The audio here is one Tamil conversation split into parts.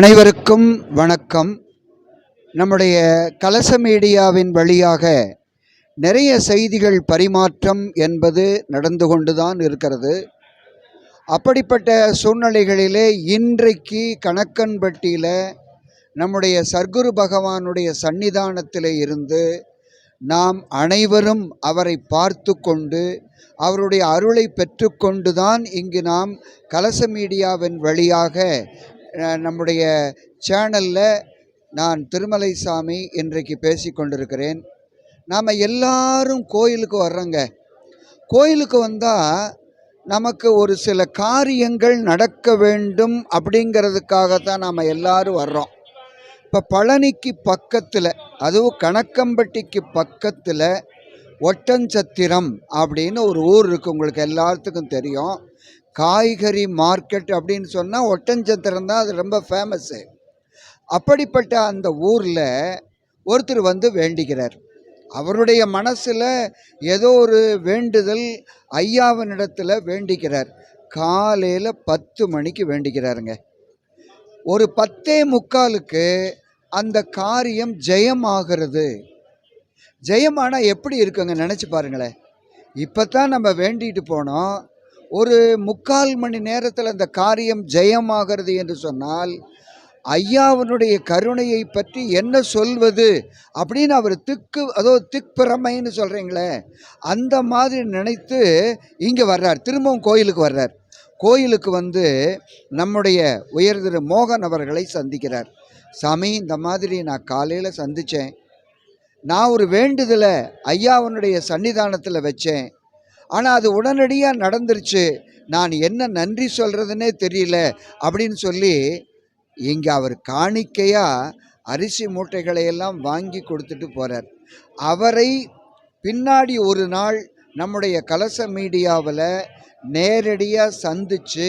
அனைவருக்கும் வணக்கம். நம்முடைய கலச மீடியாவின் வழியாக நிறைய செய்திகள் பரிமாற்றம் என்பது நடந்து கொண்டுதான் இருக்கிறது. அப்படிப்பட்ட சூழ்நிலைகளிலே இன்றைக்கு கணக்கன்பட்டியில் நம்முடைய சர்க்குரு பகவானுடைய சன்னிதானத்தில் இருந்து நாம் அனைவரும் அவரை பார்த்து கொண்டு அவருடைய அருளை பெற்றுக்கொண்டுதான் இங்கு நாம் கலச மீடியாவின் வழியாக நம்முடைய சேனலில் நான் திருமலை சாமி இன்றைக்கு பேசி கொண்டிருக்கிறேன். நாம் எல்லாரும் கோயிலுக்கு வர்றோங்க. கோயிலுக்கு வந்தால் நமக்கு ஒரு சில காரியங்கள் நடக்க வேண்டும் அப்படிங்கிறதுக்காகத்தான் நாம் எல்லாரும் வர்றோம். இப்போ பழனிக்கு பக்கத்தில் அதுவும் கணக்கம்பட்டிக்கு பக்கத்தில் ஒட்டஞ்சத்திரம் அப்படின்னு ஒரு ஊர் இருக்குது உங்களுக்கு எல்லாத்துக்கும் தெரியும். காய்கறி மார்க்கெட் அப்படின்னு சொன்னால் ஒட்டஞ்சத்திரம் தான் அது ரொம்ப ஃபேமஸ்ஸு அப்படிப்பட்ட அந்த ஊரில் ஒருத்தர் வந்து வேண்டிக்கிறார். அவருடைய மனசில் ஏதோ ஒரு வேண்டுதல் ஐயாவினிடத்தில் வேண்டிக்கிறார். காலையில் பத்து மணிக்கு வேண்டிக்கிறாருங்க. ஒரு பத்தே முக்காலுக்கு அந்த காரியம் ஜெயமாகிறது. ஜெயமானால் எப்படி இருக்குங்க? நினச்சி பாருங்களேன். இப்போ தான் நம்ம வேண்டிட்டு போனோம். ஒரு முக்கால் மணி நேரத்தில் அந்த காரியம் ஜெயமாகிறது என்று சொன்னால் ஐயாவனுடைய கருணையை பற்றி என்ன சொல்வது அப்படின்னு அவர் திக்கு அதோ திக்பிரமைன்னு சொல்கிறீங்களே அந்த மாதிரி நினைத்து இங்கே வர்றார். திரும்பவும் கோயிலுக்கு வர்றார். கோயிலுக்கு வந்து நம்முடைய உயர் திரு மோகன் அவர்களை சந்திக்கிறார். சாமி இந்த மாதிரி நான் காலையில் சந்தித்தேன் நான் ஒரு வேண்டுதலை ஐயாவனுடைய சன்னிதானத்தில் வச்சேன். ஆனால் அது உடனடியாக நடந்துருச்சு. நான் என்ன நன்றி சொல்கிறதுனே தெரியல அப்படின்னு சொல்லி இங்கே அவர் காணிக்கையாக அரிசி மூட்டைகளை எல்லாம் வாங்கி கொடுத்துட்டு போகிறார் அவரை பின்னாடி ஒரு நாள் நம்முடைய கலச மீடியாவில் நேரடியாக சந்தித்து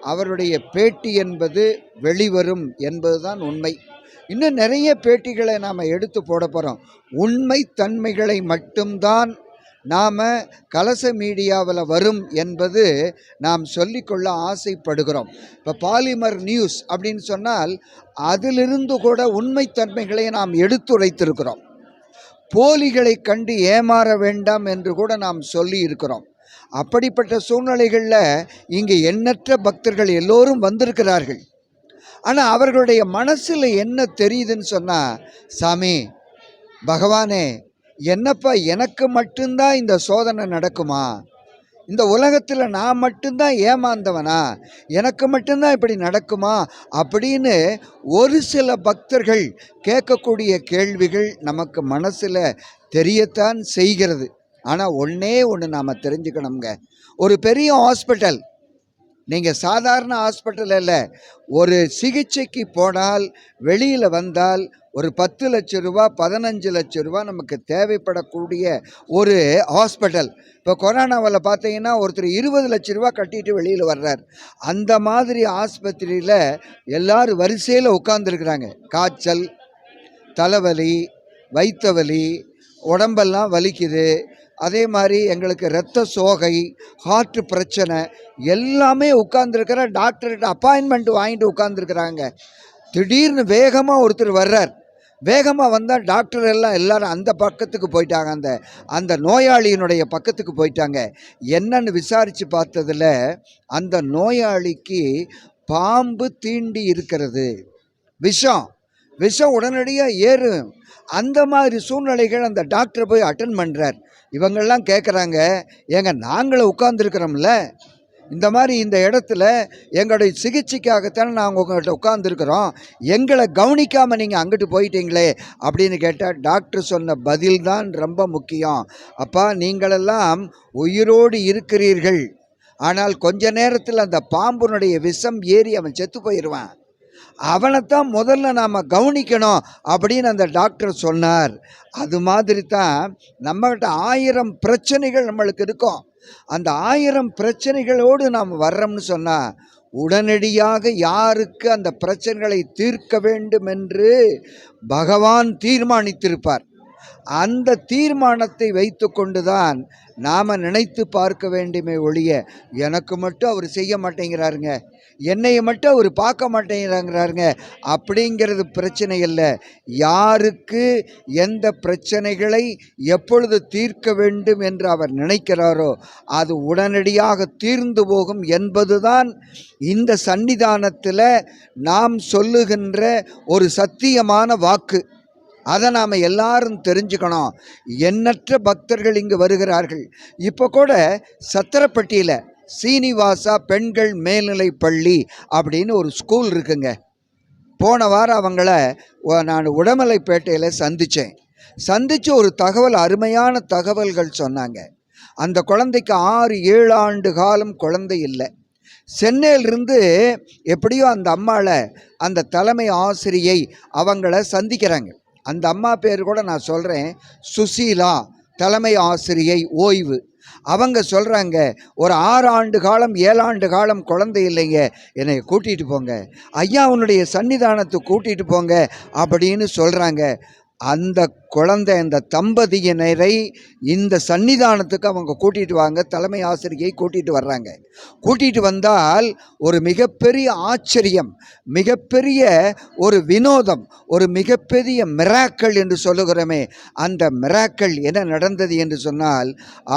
அவருடைய பேட்டி என்பது வெளிவரும் என்பதுதான் உண்மை. இன்னும் நிறைய பேட்டிகளை நாம் எடுத்து போட போகிறோம் உண்மை தன்மைகளை மட்டும்தான் நாம் கலச மீடியாவில் வரும் என்பது நாம் சொல்லிக்கொள்ள ஆசைப்படுகிறோம். இப்போ பாலிமர் நியூஸ் அப்படின்னு சொன்னால் அதிலிருந்து கூட உண்மைத்தன்மைகளை நாம் எடுத்துரைத்திருக்கிறோம். போலிகளை கண்டு ஏமாற வேண்டாம் என்று கூட நாம் சொல்லி இருக்கிறோம் அப்படிப்பட்ட சூழ்நிலைகளில் இங்கே எண்ணற்ற பக்தர்கள் எல்லோரும் வந்திருக்கிறார்கள். ஆனால் அவர்களுடைய மனசில் என்ன தெரியுதுன்னு சொன்னால் சாமி பகவானே என்னப்பா எனக்கு மட்டும்தான் இந்த சோதனை நடக்குமா? இந்த உலகத்தில் நான் மட்டும்தான் ஏமாந்தவனா? எனக்கு மட்டும்தான் இப்படி நடக்குமா? அப்படின்னு ஒரு சில பக்தர்கள் கேட்கக்கூடிய கேள்விகள் நமக்கு மனசில் தெரியத்தான் செய்கிறது. ஆனால் ஒன்றே ஒன்று நாம் தெரிஞ்சுக்கணுங்க ஒரு பெரிய ஹாஸ்பிட்டல் நீங்கள் சாதாரண ஹாஸ்பிட்டல் இல்லை ஒரு சிகிச்சைக்கு போனால் வெளியில் வந்தால் ஒரு பத்து லட்ச ரூபா பதினஞ்சு லட்ச ரூபா நமக்கு தேவைப்படக்கூடிய ஒரு ஹாஸ்பிட்டல். இப்போ கொரோனாவில் பார்த்தீங்கன்னா ஒருத்தர் இருபது லட்ச ரூபா கட்டிட்டு வெளியில் வர்றார். அந்த மாதிரி ஆஸ்பத்திரியில் எல்லாரும் வரிசையில் உட்காந்துருக்குறாங்க காய்ச்சல் தலைவலி வயிற்று வலி உடம்பெல்லாம் வலிக்குது. அதே மாதிரி எங்களுக்கு இரத்த சோகை ஹார்ட் பிரச்சனை எல்லாமே உட்காந்துருக்கிற டாக்டர்கிட்ட அப்பாயின்மெண்ட் வாங்கிட்டு உட்காந்துருக்குறாங்க திடீர்னு வேகமாக ஒருத்தர் வர்றார். வேகமாக வந்தால் டாக்டர் எல்லாம் எல்லாரும் அந்த பக்கத்துக்கு போயிட்டாங்க. அந்த அந்த நோயாளியினுடைய பக்கத்துக்கு போயிட்டாங்க. என்னன்னு விசாரித்து பார்த்ததில் அந்த நோயாளிக்கு பாம்பு தீண்டி இருக்கிறது. விஷம். விஷம் உடனடியாக ஏறும். அந்த மாதிரி சூழ்நிலைகள் அந்த டாக்டர் போய் அட்டன் பண்ணுறார் இவங்கெல்லாம் கேட்குறாங்க ஏங்க நாங்களும் உட்காந்துருக்குறோம்ல இந்த மாதிரி இந்த இடத்துல எங்களுடைய சிகிச்சைக்காகத்தானே நாங்கள் உங்கள்கிட்ட உட்காந்துருக்குறோம் எங்களை கவனிக்காமல் நீங்கள் அங்கிட்டு போயிட்டீங்களே அப்படின்னு கேட்டால் டாக்டர் சொன்ன பதில் தான் ரொம்ப முக்கியம். அப்பா நீங்களெல்லாம் உயிரோடு இருக்கிறீர்கள். ஆனால் கொஞ்ச நேரத்தில் அந்த பாம்புனுடைய விஷம் ஏறி அவன் செத்து போயிடுவான் அவனைத்தான் முதல்ல நாம் கவனிக்கணும் அப்படின்னு அந்த டாக்டர் சொன்னார். அது மாதிரி தான் நம்மகிட்ட ஆயிரம் பிரச்சனைகள் நம்மளுக்கு இருக்கும். அந்த ஆயிரம் பிரச்சனைகளோடு நாம் வர்றோம்னு சொன்னால் உடனடியாக யாருக்கு அந்த பிரச்சனைகளை தீர்க்க வேண்டும் என்று பகவான் தீர்மானித்திருப்பார். அந்த தீர்மானத்தை வைத்துக்கொண்டு தான் நாம் நினைத்து பார்க்க வேண்டுமே ஒழிய எனக்கு மட்டும் அவர் செய்ய மாட்டேங்கிறாருங்க. என்னையை மட்டும் அவர் பார்க்க மாட்டேங்கிறாங்கிறாருங்க அப்படிங்கிறது பிரச்சனை இல்லை. யாருக்கு எந்த பிரச்சனைகளை எப்பொழுது தீர்க்க வேண்டும் என்று அவர் நினைக்கிறாரோ அது உடனடியாக தீர்ந்து போகும் என்பதுதான் இந்த சன்னிதானத்தில் நாம் சொல்லுகின்ற ஒரு சத்தியமான வாக்கு. அதை நாம் எல்லாரும் தெரிஞ்சுக்கணும். எண்ணற்ற பக்தர்கள் இங்கு வருகிறார்கள். இப்போ கூட சத்திரப்பட்டியில் சீனிவாசா பெண்கள் மேல்நிலை பள்ளி அப்படின்னு ஒரு ஸ்கூல் இருக்குங்க. போன வாரம் அவங்கள நான் உடமலைப்பேட்டையில் சந்தித்தேன் சந்தித்து ஒரு தகவல் அருமையான தகவல்கள் சொன்னாங்க. அந்த குழந்தைக்கு ஆறு ஏழு ஆண்டு காலம் குழந்தை இல்லை. சென்னையிலிருந்து எப்படியோ அந்த அம்மாவை அந்த தலைமை ஆசிரியை அவங்கள சந்திக்கிறாங்க. அந்த அம்மா பேர் கூட நான் சொல்கிறேன் சுசீலா தலைமை ஆசிரியை ஓய்வு. அவங்க சொல்கிறாங்க ஒரு ஆறு ஆண்டு காலம் ஏழாண்டு காலம் குழந்தை இல்லைங்க என்னை கூட்டிகிட்டு போங்க. ஐயா உன்னுடைய சன்னிதானத்தை கூட்டிகிட்டு போங்க அப்படின்னு சொல்கிறாங்க அந்த குழந்தை இந்த தம்பதியினரை இந்த சன்னிதானத்துக்கு அவங்க கூட்டிகிட்டு வாங்க. தலைமை ஆசிரியை கூட்டிகிட்டு வர்றாங்க. கூட்டிகிட்டு வந்தால் ஒரு மிகப்பெரிய ஆச்சரியம் மிகப்பெரிய ஒரு வினோதம் ஒரு மிகப்பெரிய மிராக்கள் என்று சொல்லுகிறோமே. அந்த மிராக்கள் என்ன நடந்தது என்று சொன்னால்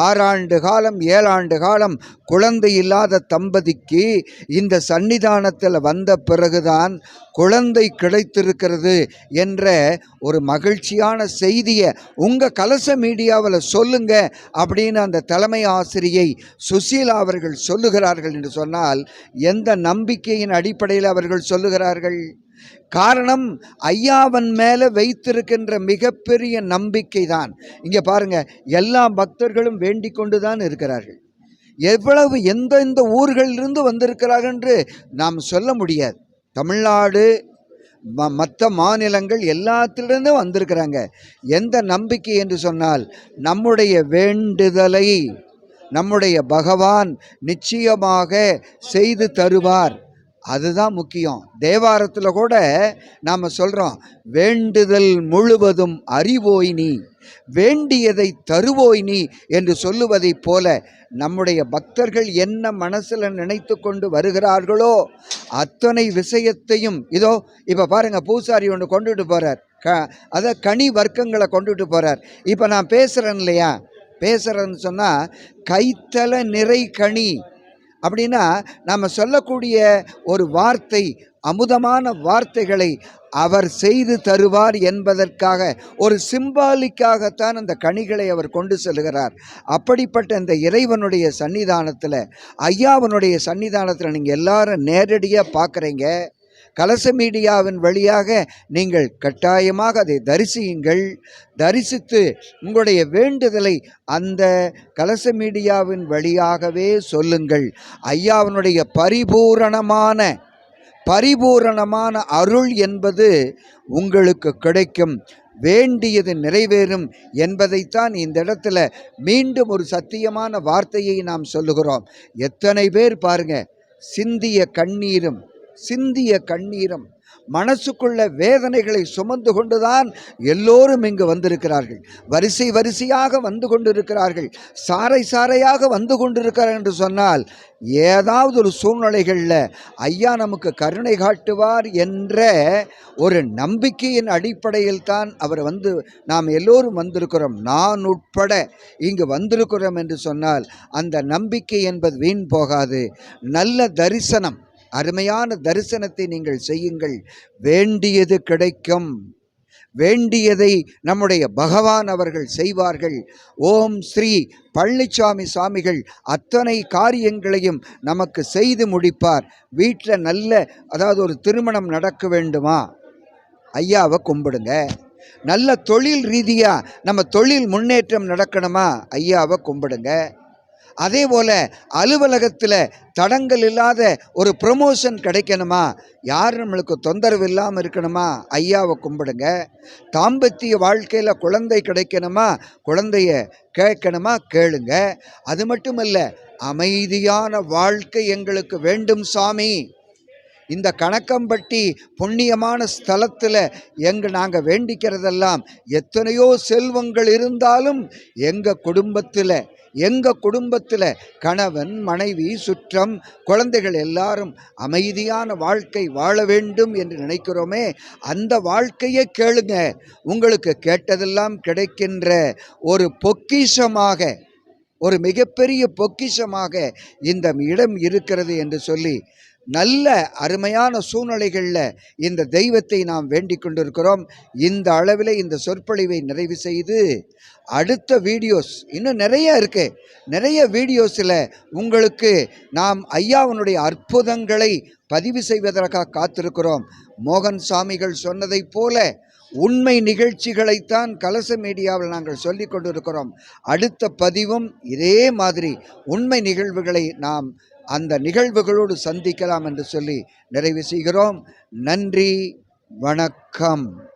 ஆறாண்டு காலம் ஏழாண்டு காலம் குழந்தை இல்லாத தம்பதிக்கு இந்த சன்னிதானத்தில் வந்த பிறகுதான் குழந்தை கிடைத்திருக்கிறது என்ற ஒரு மகிழ்ச்சியான செய்தியை உங்கள் கலச மீடியாவில் சொல்லுங்க அப்படின்னு அந்த தலைமை ஆசிரியை சுசீலா அவர்கள் சொல்லுகிறார்கள் என்று சொன்னால் எந்த நம்பிக்கையின் அடிப்படையில் அவர்கள் சொல்லுகிறார்கள்? காரணம் ஐயாவன் மேலே வைத்திருக்கின்ற மிகப்பெரிய நம்பிக்கை தான் இங்கே பாருங்க எல்லா பக்தர்களும் வேண்டிக் கொண்டு தான் இருக்கிறார்கள். எவ்வளவு எந்தெந்த ஊர்களிலிருந்து வந்திருக்கிறார்கள் என்று நாம் சொல்ல முடியாது. தமிழ்நாடு ம- மற்ற மாநிலங்கள் எல்லாத்திலிருந்தும் வந்திருக்கிறாங்க. எந்த நம்பிக்கை என்று சொன்னால் நம்முடைய வேண்டுதலை நம்முடைய பகவான் நிச்சயமாக செய்து தருவார். அதுதான் முக்கியம். தேவாரத்தில் கூட நாம் சொல்கிறோம் வேண்டுதல் முழுவதும் அறிவோய் நீ வேண்டியதை தருவோய் நீ என்று சொல்லுவதைப் போல நம்முடைய பக்தர்கள் என்ன மனசில் நினைத்து கொண்டு வருகிறார்களோ அத்தனை விஷயத்தையும் இதோ இப்போ பாருங்கள் பூசாரி ஒன்று கொண்டுட்டு போகிறார் க அதை கனி வர்க்கங்களை கொண்டுட்டு போகிறார் இப்போ நான் பேசுகிறேன் இல்லையா? பேசுகிறேன்னு சொன்னால் கைத்தல நிறை கனி. அப்படின்னா நம்ம சொல்லக்கூடிய ஒரு வார்த்தை அமுதமான வார்த்தைகளை அவர் செய்து தருவார் என்பதற்காக ஒரு சிம்பாலிக்காகத்தான் அந்த கனிகளை அவர் கொண்டு செல்கிறார். அப்படிப்பட்ட இந்த இறைவனுடைய சன்னிதானத்தில் ஐயாவனுடைய சன்னிதானத்தில் நீங்கள் எல்லாரும் நேரடியாக பார்க்குறீங்க கலச மீடியாவின் வழியாக நீங்கள் கட்டாயமாக அதை தரிசியுங்கள். தரிசித்து உங்களுடைய வேண்டுதலை அந்த கலச மீடியாவின் வழியாகவே சொல்லுங்கள். ஐயாவினுடைய பரிபூரணமான பரிபூரணமான அருள் என்பது உங்களுக்கு கிடைக்கும். வேண்டியது நிறைவேறும் என்பதைத்தான் இந்த இடத்துல மீண்டும் ஒரு சத்தியமான வார்த்தையை நாம் சொல்லுகிறோம். எத்தனை பேர் பாருங்க சிந்திய கண்ணீரும் சிந்திய கண்ணீரும். மனசுக்குள்ள வேதனைகளை சுமந்து கொண்டுதான் எல்லோரும் இங்கு வந்திருக்கிறார்கள். வரிசை வரிசையாக வந்து கொண்டிருக்கிறார்கள். சாறை சாறையாக வந்து கொண்டிருக்கிறார் என்று சொன்னால் ஏதாவது ஒரு சூழ்நிலைகளில் ஐயா நமக்கு கருணை காட்டுவார் என்ற ஒரு நம்பிக்கையின் அடிப்படையில் தான் அவர் வந்து நாம் எல்லோரும் வந்திருக்கிறோம். நான் உட்பட இங்கு வந்திருக்கிறோம் என்று சொன்னால் அந்த நம்பிக்கை என்பது வீண் போகாது. நல்ல தரிசனம் அருமையான தரிசனத்தை நீங்கள் செய்யுங்கள். வேண்டியது கிடைக்கும். வேண்டியதை நம்முடைய பகவான் அவர்கள் செய்வார்கள். ஓம் ஸ்ரீ பழனிசாமி சாமிகள் அத்தனை காரியங்களையும் நமக்கு செய்து முடிப்பார். வீட்டில் நல்ல அதாவது ஒரு திருமணம் நடக்க வேண்டுமா? ஐயாவை கும்பிடுங்க. நல்ல தொழில் ரீதியாக நம்ம தொழில் முன்னேற்றம் நடக்கணுமா? ஐயாவை கும்பிடுங்க. அதே போல் அலுவலகத்தில் தடங்கள் இல்லாத ஒரு ப்ரொமோஷன் கிடைக்கணுமா? யார் நம்மளுக்கு தொந்தரவு இல்லாமல் இருக்கணுமா? ஐயாவை கும்பிடுங்க. தாம்பத்திய வாழ்க்கையில் குழந்தை கிடைக்கணுமா? குழந்தைய கேட்கணுமா? கேளுங்க. அது மட்டும் இல்லை அமைதியான வாழ்க்கை எங்களுக்கு வேண்டும் சாமி. இந்த கணக்கம்பட்டி புண்ணியமான ஸ்தலத்தில் எங்க நாங்கள் வேண்டிக்கிறதெல்லாம் எத்தனையோ செல்வங்கள் இருந்தாலும் எங்கள் குடும்பத்தில் எங்கள் குடும்பத்தில் கணவன் மனைவி சுற்றம் குழந்தைகள் எல்லாரும் அமைதியான வாழ்க்கை வாழ வேண்டும் என்று நினைக்கிறோமே அந்த வாழ்க்கையை கேளுங்க. உங்களுக்கு கேட்டதெல்லாம் கிடைக்கின்ற ஒரு பொக்கிஷமாக ஒரு மிகப்பெரிய பொக்கிஷமாக இந்த இடம் இருக்கிறது என்று சொல்லி நல்ல அருமையான சூழ்நிலைகளில் இந்த தெய்வத்தை நாம் வேண்டிக் கொண்டிருக்கிறோம். இந்த அளவில் இந்த சொற்பொழிவை நிறைவு செய்து அடுத்த வீடியோஸ் இன்னும் நிறைய இருக்கு. நிறைய வீடியோஸில் உங்களுக்கு நாம் ஐயாவனுடைய அற்புதங்களை பதிவு செய்வதற்காக காத்திருக்கிறோம். மோகன் சாமிகள் சொன்னதைப் போல உண்மை நிகழ்ச்சிகளைத்தான் கலச மீடியாவில் நாங்கள் சொல்லி கொண்டிருக்கிறோம். அடுத்த பதிவும் இதே மாதிரி உண்மை நிகழ்வுகளை நாம் அந்த நிகழ்வுகளோடு சந்திக்கலாம் என்று சொல்லி நிறைவு செய்கிறோம். நன்றி வணக்கம்.